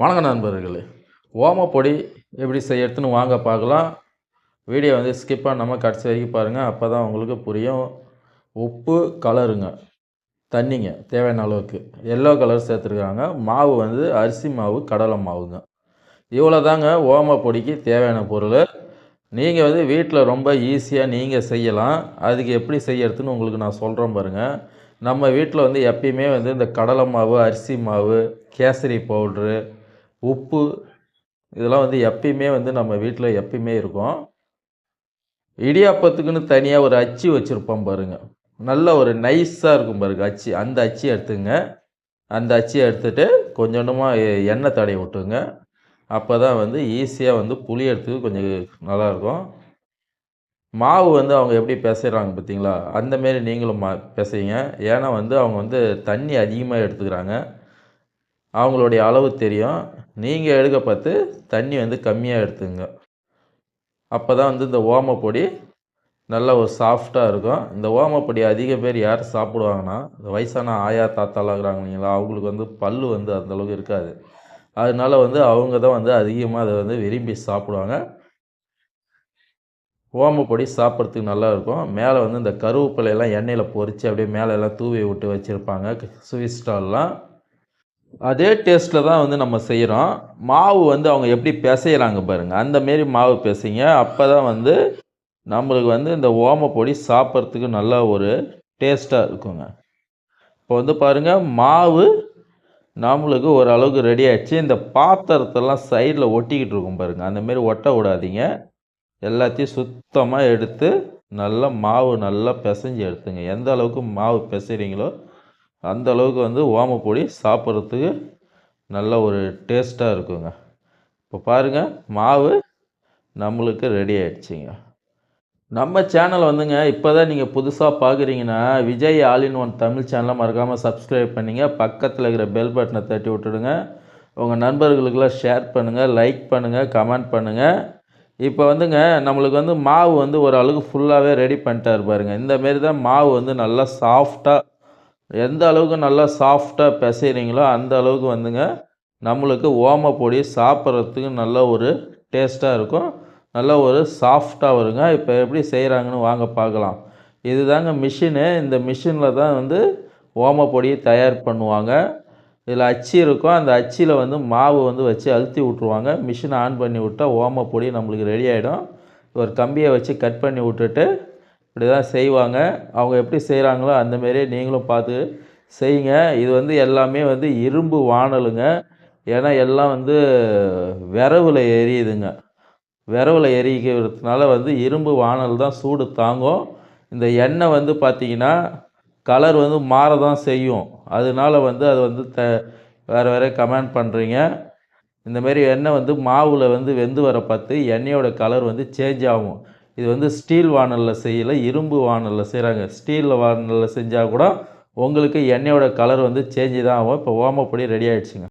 வணக்க நண்பர்களே. ஓமப்பொடி எப்படி செய்யறதுன்னு வாங்க பார்க்கலாம். வீடியோ வந்து ஸ்கிப் பண்ணாமல் கடைசி வரைக்கும் பாருங்கள் அப்போ தான் உங்களுக்கு புரியும். உப்பு கலருங்க. தண்ணிங்க தேவையான அளவுக்கு. எல்லோ கலர் சேர்த்துருக்காங்க. மாவு வந்து அரிசி மாவு கடலை மாவுங்க. இவ்வளோ தாங்க ஓமப்பொடிக்கு தேவையான பொருள். நீங்கள் வந்து வீட்டில் ரொம்ப ஈஸியாக நீங்கள் செய்யலாம். அதுக்கு எப்படி செய்யறதுன்னு உங்களுக்கு நான் சொல்கிறேன் பாருங்கள் நம்ம வீட்டில் வந்து எப்பயுமே வந்து இந்த கடலை மாவு அரிசி மாவு கேசரி பவுட்ரு உப்பு இதெல்லாம் வந்து எப்பயுமே வந்து நம்ம வீட்டில் எப்பயுமே இருக்கும். இடியாப்பத்துக்குன்னு தனியாக ஒரு அச்சு வச்சுருப்போம் பாருங்க. நல்ல ஒரு நைஸாக இருக்கும் பாருங்க அச்சு. அந்த அச்சு எடுத்துங்க. அந்த அச்சியை எடுத்துகிட்டு கொஞ்சமாக எண்ணெய் தடவி விட்டுங்க அப்போ தான் வந்து ஈஸியாக வந்து புளி எடுத்துக்கு கொஞ்சம் நல்லாயிருக்கும் மாவு வந்து அவங்க எப்படி பிசைகிறாங்க பார்த்தீங்களா? அந்தமாரி நீங்களும் மா பிசைங்க. ஏன்னா வந்து அவங்க வந்து தண்ணி அதிகமாக எடுத்துக்கிறாங்க. அவங்களுடைய அளவு தெரியும். நீங்கள் எடுக்க பார்த்து தண்ணி வந்து கம்மியாக எடுத்துங்க. அப்போ தான் வந்து இந்த ஓமப்பொடி நல்ல ஒரு சாஃப்டாக இருக்கும். இந்த ஓமப்பொடி அதிக பேர் யார் சாப்பிடுவாங்கன்னா இந்த வயசான ஆயா தாத்தாலாம் இருக்கிறாங்க இல்லைங்களா அவங்களுக்கு வந்து பல் வந்து அந்தளவுக்கு இருக்காது. அதனால வந்து அவங்க தான் வந்து அதிகமாக அதை வந்து விரும்பி சாப்பிடுவாங்க. ஓமப்பொடி சாப்பிட்றதுக்கு நல்லா இருக்கும். மேலே வந்து இந்த கருவேப்பிலையெல்லாம் எண்ணெயில் பொரித்து அப்படியே மேலே எல்லாம் தூவி விட்டு வச்சுருப்பாங்க. ஸ்வீட் ஸ்டால்லாம். அதே டேஸ்ட்டில் தான் வந்து நம்ம செய்கிறோம் மாவு வந்து அவங்க எப்படி பிசைகிறாங்க பாருங்கள் அந்தமாரி மாவு பிசைங்க. அப்போ தான் வந்து நம்மளுக்கு வந்து இந்த ஓமப்பொடி சாப்பிட்றதுக்கு நல்லா ஒரு டேஸ்ட்டாக இருக்குங்க. இப்போ வந்து பாருங்கள் மாவு நம்மளுக்கு ஓரளவுக்கு ரெடி ஆகிடுச்சு இந்த பாத்திரத்தெல்லாம் சைடில் ஒட்டிக்கிட்டு இருக்கும் பாருங்கள் அந்தமாரி ஒட்ட விடாதீங்க. எல்லாத்தையும் சுத்தமாக எடுத்து நல்லா மாவு நல்லா பிசைஞ்சு எடுத்துங்க. எந்த அளவுக்கு மாவு பிசைறீங்களோ அந்த அளவுக்கு வந்து ஓமப்பொடி சாப்பிட்றதுக்கு நல்ல ஒரு டேஸ்ட்டாக இருக்குங்க. இப்போ பாருங்கள் மாவு நம்மளுக்கு ரெடி ஆகிடுச்சிங்க நம்ம சேனல் வந்துங்க இப்போ தான் நீங்கள் புதுசாக பார்க்குறீங்கன்னா Vijay all in one Tamil சேனலை மறக்காமல் சப்ஸ்கிரைப் பண்ணிங்க. பக்கத்தில் இருக்கிற பெல் பட்டனை தட்டி விட்டுடுங்க. உங்கள் நண்பர்களுக்கெல்லாம் ஷேர் பண்ணுங்கள் லைக் பண்ணுங்கள் கமெண்ட் பண்ணுங்கள் இப்போ வந்துங்க நம்மளுக்கு வந்து மாவு வந்து ஒரு அளவுக்கு ஃபுல்லாகவே ரெடி பண்ணிட்டார் பாருங்கள் இந்தமாரி தான் மாவு வந்து நல்லா சாஃப்டாக எந்த அளவுக்கு நல்லா சாஃப்டாக பிசைகிறீங்களோ அந்த அளவுக்கு வந்துங்க நம்மளுக்கு ஓம பொடி சாப்பிட்றதுக்கு நல்ல ஒரு டேஸ்ட்டாக இருக்கும். நல்ல ஒரு சாஃப்டாக வருங்க. இப்போ எப்படி செய்கிறாங்கன்னு வாங்க பார்க்கலாம். இது தாங்க மிஷினு இந்த மிஷினில் தான் வந்து ஓம பொடியை தயார் பண்ணுவாங்க. இதில் அச்சு இருக்கும். அந்த அச்சியில் வந்து மாவு வந்து வச்சு அழுத்தி விட்ருவாங்க மிஷினை ஆன் பண்ணி விட்டால் ஓமப்பொடி நம்மளுக்கு ரெடி ஆகிடும் ஒரு கம்பியை வச்சு கட் பண்ணி விட்டுட்டு இப்படி தான் செய்வாங்க. அவங்க எப்படி செய்கிறாங்களோ அந்தமாரி நீங்களும் பார்த்து செய்யுங்க. இது வந்து எல்லாமே வந்து இரும்பு வானலுங்க. ஏன்னா எல்லாம் வந்து விரவில் எரியுதுங்க. விரவில் எரிக்கிறதுனால வந்து இரும்பு வானல் தான் சூடு தாங்கும். இந்த எண்ணெய் வந்து பார்த்திங்கன்னா கலர் வந்து மாற தான் செய்யும். அதனால வந்து அது வந்து த வேறு வேறு கமெண்ட் பண்ணுறீங்க இந்தமாரி எண்ணெய் வந்து மாவில் வந்து வெந்து வர பார்த்து எண்ணெயோட கலர் வந்து சேஞ்ச் ஆகும். இது வந்து ஸ்டீல் வானலில் செய்யலை இரும்பு வானலில் செய்கிறாங்க ஸ்டீலில் வானலில் செஞ்சால் கூட உங்களுக்கு எண்ணெயோட கலர் வந்து சேஞ்சு தான் ஆகும். இப்போ ஓமப்பொடி ரெடி ஆகிடுச்சுங்க